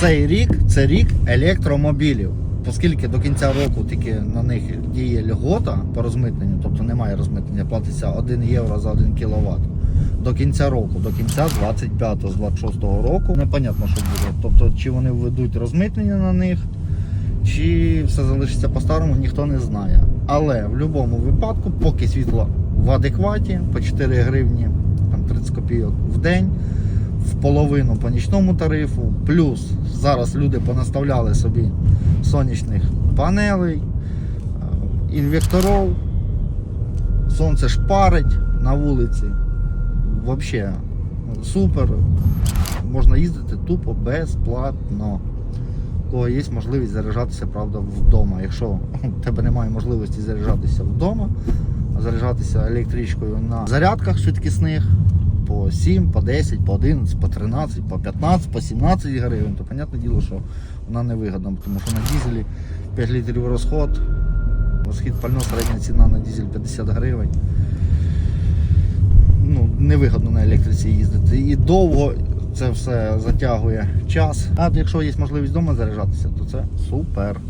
цей рік це рік електромобілів. Оскільки до кінця року тільки на них діє льгота по розмитненню, тобто немає розмитнення, платиться 1 євро за 1 кВт. До кінця року, до кінця 25 з 26 року, непонятно, що буде. Тобто, чи вони введуть розмитнення на них, чи все залишиться по-старому, ніхто не знає. Але в будь-якому випадку, поки світло в адекваті, по 4 гривні, там 30 копійок в день, в половину по нічному тарифу, плюс зараз люди понаставляли собі сонячних панелей, е, інвекторів, сонце шпарить на вулиці. Взагалі супер. Можна їздити тупо безплатно. У кого є можливість заряджатися, правда, вдома. Якщо у тебе немає можливості заряджатися вдома, заряджатися електричкою на зарядках швидкісних по 7, по 10, по 11, по 13, по 15, по 17 гривень, то понятне діло, що вона не вигідна, тому що на дізелі 5 літрів розход, розхід пального середня ціна на дізель 50 гривень. Ну, невигідно на електриці їздити. І довго це все затягує час. А якщо є можливість вдома заряджатися, то це супер.